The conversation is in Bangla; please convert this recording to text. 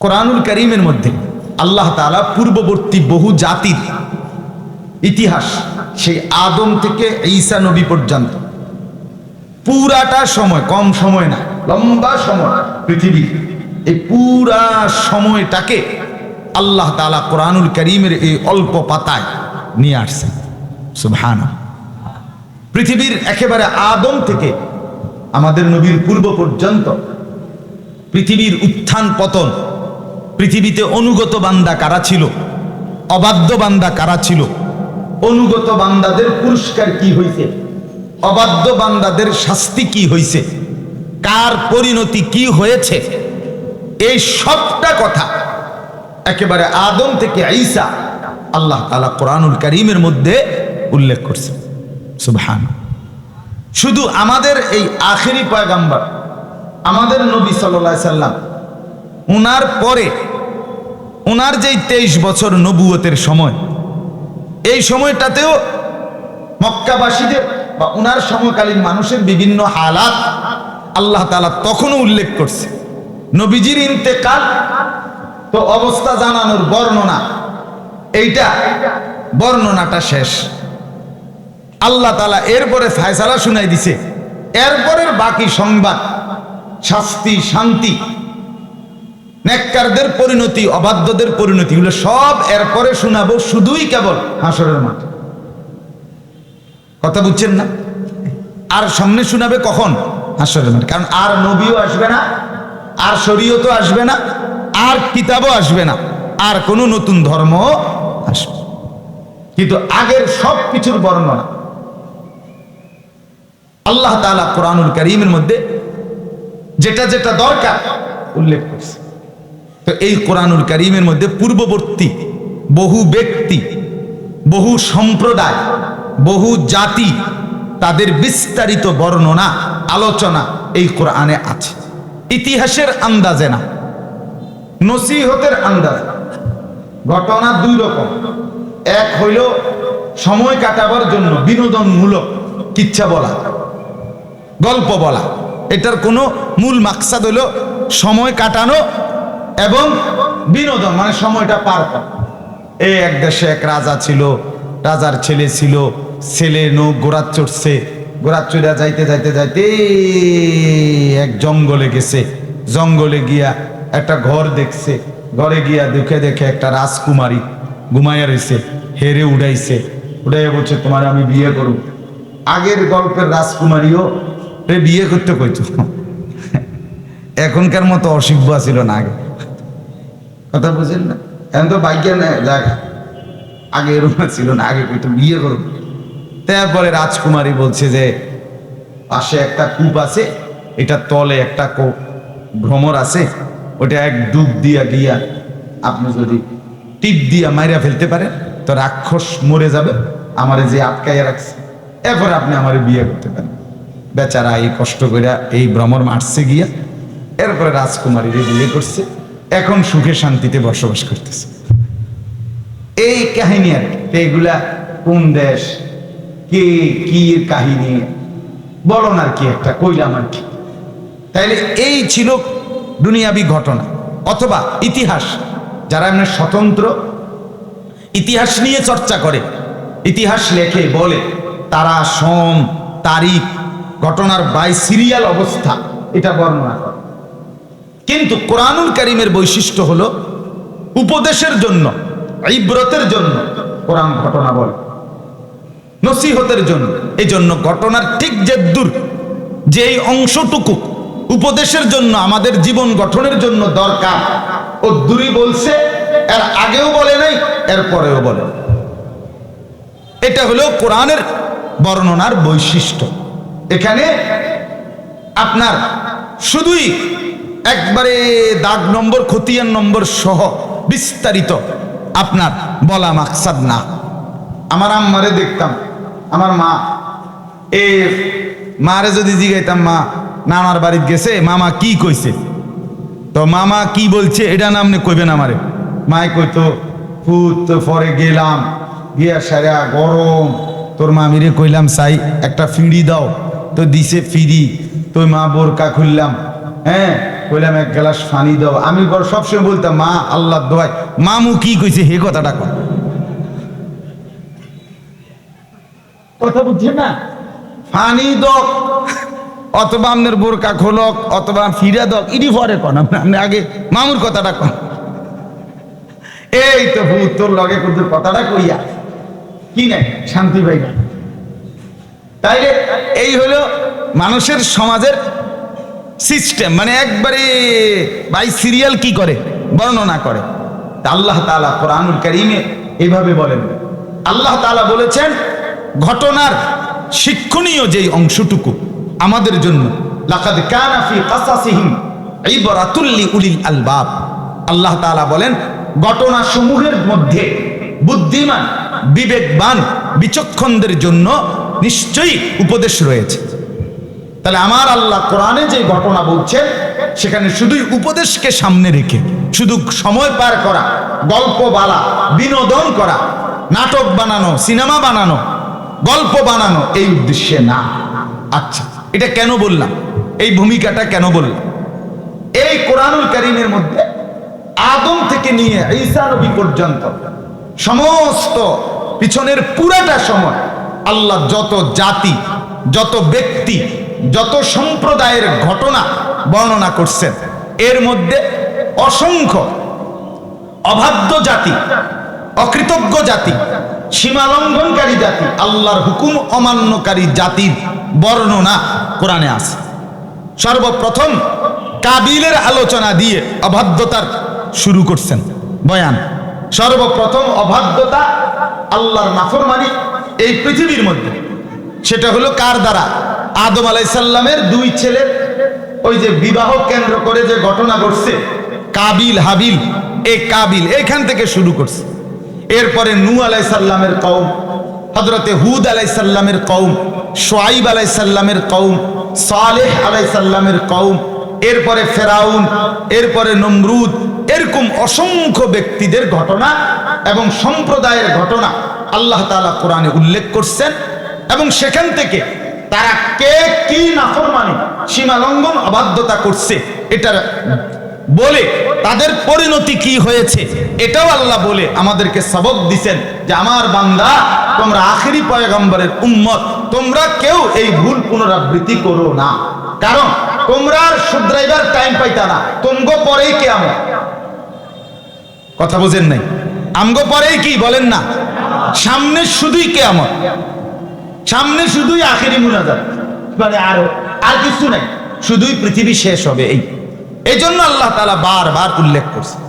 কোরআনুল করিমের মধ্যে আল্লাহ তাআলা পূর্ববর্তী বহু জাতির ইতিহাস সেই আদম থেকে ঈসা নবী পর্যন্ত পুরাটা সময়, কম সময় না, লম্বা সময় পৃথিবী এই পুরা সময়টাকে আল্লাহ তাআলা কোরআনুল করিমের এই অল্প পাতায় নিয়ে আসছেন। সুবহান পৃথিবীর একেবারে আদম থেকে আমাদের নবীর পূর্ব পর্যন্ত পৃথিবীর উত্থান পতন পৃথিবীতে অনুগত বান্দা কারা ছিল? অবাধ্য বান্দা কারা ছিল? অনুগত বান্দাদের পুরস্কার কি হইছে? অবাধ্য বান্দাদের শাস্তি কি হইছে? কার পরিণতি কি হয়েছে? এই সবটা কথা একেবারে আদম থেকে আইসা আল্লাহ তাআলা কোরআনুল করিমের মধ্যে উল্লেখ করছে। সুবহান শুধু আমাদের এই আখেরি পয়গাম্বার, আমাদের নবী সাল্লাল্লাহু সাল্লাম উনার পরে, উনার যেই তেইশ বছর নবুয়তের সময়, এই সময়টাতেও মক্কাবাসীদের বা উনার সমকালীন মানুষের বিভিন্ন হালাত আল্লাহ তালা তখনও উল্লেখ করছে। নবীজির ইন্তেকাল, তো অবস্থা জানানোর বর্ণনা, এইটা বর্ণনাটা শেষ। আল্লাহ তালা এরপরে ফায়সালা শুনাই দিছে। এরপরের বাকি সংবাদ, শাস্তি, শান্তি নেককারদের পরিণতি, অবাধ্যদের পরিণতি গুলো সব এরপরে শোনাবো শুধুই কেবল হাসরের মাঠ। কথা বুঝছেন না? আর সামনে শোনাবে কখন? হাসরের মাঠ। কারণ আর নবীও আসবে না, আর শরীয়তও আসবে না, আর কিতাবও আসবে না, আর কোনো নতুন ধর্ম আসবে কিন্তু আগের সব কিছুর বর্ণনা আল্লাহ তাআলা কোরআনুল করিমের মধ্যে যেটা যেটা দরকার উল্লেখ করছে। তো এই কোরআনুল করিমের মধ্যে পূর্ববর্তী বহু ব্যক্তি, বহু সম্প্রদায়, বহু জাতি, তাদের বিস্তারিত বর্ণনা, আলোচনা এই কোরআনে আছে। ইতিহাসের আন্দাজে না, নসিহতের আন্দাজ ঘটনা দুই রকম। এক হইল সময় কাটাবার জন্য বিনোদনমূলক কিচ্ছা বলা, গল্প বলা। এটার কোনো মূল মাকসাদ হলো সময় কাটানো এবং বিনোদন মানে সময়টা পার করা। এই এক দেশে এক রাজা ছিল, রাজার ছেলে ছিল, ছেলে নৌ গোড়া চড়ছে গোড়া চড়া যাইতে যাইতে যাইতে এক জঙ্গলে গেছে। জঙ্গলে গিয়া একটা ঘর দেখছে। ঘরে গিয়া দেখে দেখে একটা রাজকুমারী ঘুমাইয়া রইছে, হেরে উড়াইছে। উড়াইয়া বলছে, তোমার আমি বিয়ে করব। আগের গল্পের রাজকুমারীও বিয়ে করতে কইতো। এখনকার মতো অসিব্য ছিল না আগে। কথা বুঝেন না? এখন তো বাইকে নেয় দেখ আগে এরকম ছিল না, আগে কইতো বিয়ে করব তারপরে রাজকুমারী বলছে যে, পাশে একটা কূপ আছে, এটা তলে একটা ভ্রমর আছে, ওটা এক ডুব দিয়া গিয়া আপনি যদি টিপ দিয়া মাইরা ফেলতে পারেন, তো রাক্ষস মরে যাবে, আমারে যে আটকাইয়া রাখছে। এরপরে আপনি আমারে বিয়ে করতে পারেন। বেচারা এই কষ্ট করে এই ভ্রমর মারছে গিয়া, এরপরে রাজকুমারীরে বিয়ে করছে। এখন সুখে শান্তিতে বসবাস করতেছে। এই কাহিনী আর এগুলা কোন দেশ? কে, কি কাহিনী? বলো আর কি একটা, কইলাম আর কি। তাইলে এই ছিল দুনিয়াবি ঘটনা, অথবা ইতিহাস। যারা এমনি স্বতন্ত্র, ইতিহাস নিয়ে চর্চা করে, ইতিহাস লেখে, বলে, তারা সম তারিখ, ঘটনার বাই সিরিয়াল অবস্থা, এটা বর্ণনা করে। কিন্তু কোরআনুল করিমের বৈশিষ্ট্য হলো উপদেশের জন্য, ইব্রতের জন্য কোরআন ঘটনা বলে। নসিহতের জন্য। এই জন্য ঘটনার ঠিক যে দূর যে এই অংশটুকু উপদেশের জন্য, আমাদের জীবন গঠনের জন্য দরকার। ও দূরই বলছে, এর আগেও বলে নাই, এর পরেও বলে। এটা হলো কোরআনের বর্ণনার বৈশিষ্ট্য। এখানে আপনার শুধুই একবারে দাগ নম্বর, খতিয়ান নম্বর সহ বিস্তারিত আপনার বলা মাকসাদ না। আমার আম্মারে দেখতাম, আমার মা। এ মারে যদি জিগাইতাম, মা, নানার বাড়িতে গেছে, মামা কি কইছে? তো মামা কি বলছে, এটা নামনে কইবেন আমারে। মায় কইতো ফুত পরে গেলাম, গিয়া সারা গরম। তোর মামিরে কইলাম, সাই, একটা ফিড়ি দাও। তো দিছে ফিরি তো মা বোরকা খুললাম। হ্যাঁ? কইলাম এক গ্লাস পানি দাও। আমি বড় সবসময় বলতাম মা আল্লাহ দোয়াই মামু কি কইছে হে কথাটা কর কথা বুঝছেন না? ফানি দক অথবা আপনার বোরকা খোলক অথবা ফিরা দক ইডি পরে কন আপনি আগে মামুর কথাটা কন। এই তো ভূত তোর লগে কিন্তু কথাটা কইয়া কি নাই শান্তি পাই না তাইলে এই হলো মানুষের সমাজের সিস্টেম মানে একবারে বাই সিরিয়াল কি করে? বর্ণনা করে। আল্লাহ তাআলা কোরআনুল কারীমে এইভাবে বলেন। আল্লাহ তাআলা বলেছেন, ঘটনার শিক্ষণীয় যেই অংশটুকু আমাদের জন্য, লাকাদ কানা ফি কাসাসিহিম ইবরাতুল লিউলিল আলবাব। আল্লাহ তাআলা বলেন, ঘটনা সমূহের মধ্যে বুদ্ধিমান, বিবেকবান, বিচক্ষণদের জন্য নিশ্চয়ই উপদেশ রয়েছে। তাহলে আমার আল্লাহ কোরআনে যে ঘটনা বলছে সেখানে শুধুই উপদেশকে সামনে রেখে, শুধু সময় পার করা, গল্প বলা, বিনোদন করা, নাটক বানানো, সিনেমা বানানো, গল্প বানানো, এই উদ্দেশ্যে না। আচ্ছা এটা কেন বললাম? এই ভূমিকাটা কেন বললাম? এই কোরআনুল কারিমের মধ্যে আদম থেকে নিয়ে ঈসা নবী পর্যন্ত সমস্ত পিছনের পুরাটা সময় আল্লাহ যত জাতি, যত ব্যক্তি যত সম্প্রদায়ের ঘটনা বর্ণনা করছেন, এর মধ্যে অসংখ্য অবাধ্য জাতি, অকৃতজ্ঞ জাতি, সীমালঙ্ঘনকারী জাতি, আল্লাহর হুকুম অমান্যকারী জাতির বর্ণনা কোরআনে আছে। সর্বপ্রথম কাবিলের আলোচনা দিয়ে অবাধ্যতার শুরু করছেন। বয়ান, সর্বপ্রথম অবাধ্যতা আল্লাহর নাফরমানি এই পৃথিবীর মধ্যে। সেটা হলো কার দ্বারা? আদম আলাইসাল্লামের দুই ছেলের ওই যে বিবাহ কেন্দ্র করে যে ঘটনা ঘটছে, কাবিল হাবিল, এ কাবিল, এখান থেকে শুরু করছে। এরপরে নু আলাইসাল্লামের কৌম হজরতে হুদ আলাইসাল্লামের কৌম সোয়াইব আলাইসাল্লামের কৌম সালেহ আলাইসাল্লামের কৌম এরপরে ফেরাউন, এরপরে নমরুদ, এরকম অসংখ্য ব্যক্তিদের ঘটনা এবং সম্প্রদায়ের ঘটনা আল্লাহ তাআলা কোরআনে উল্লেখ করছেন এবং সেখান থেকে তারা কে, কি নাফরমানি, সীমা লঙ্ঘন, অবাধ্যতা করছে এটা বলে তাদের পরিণতি কি হয়েছে, এটাও আল্লাহ বলে আমাদেরকে সবক দিছেন যে আমার বান্দা, তোমরা আখেরি পয়গম্বরের উম্মত, তোমরা কেউ এই ভুল পুনরাবৃত্তি করো না। কারণ তোমরা শুধরাইবার টাইম পাইতা না, তোমগো পরেই কেমন কথা বোঝেন নাই? আমগো পরেই কি, বলেন না? সামনে শুধুই কেমন সামনে শুধুই আখেরি মুনাজাত। মানে আরও, আর কিছু নাই। শুধুই পৃথিবী শেষ হবে এই। এই জন্য আল্লাহ তালা বারবার উল্লেখ করছে।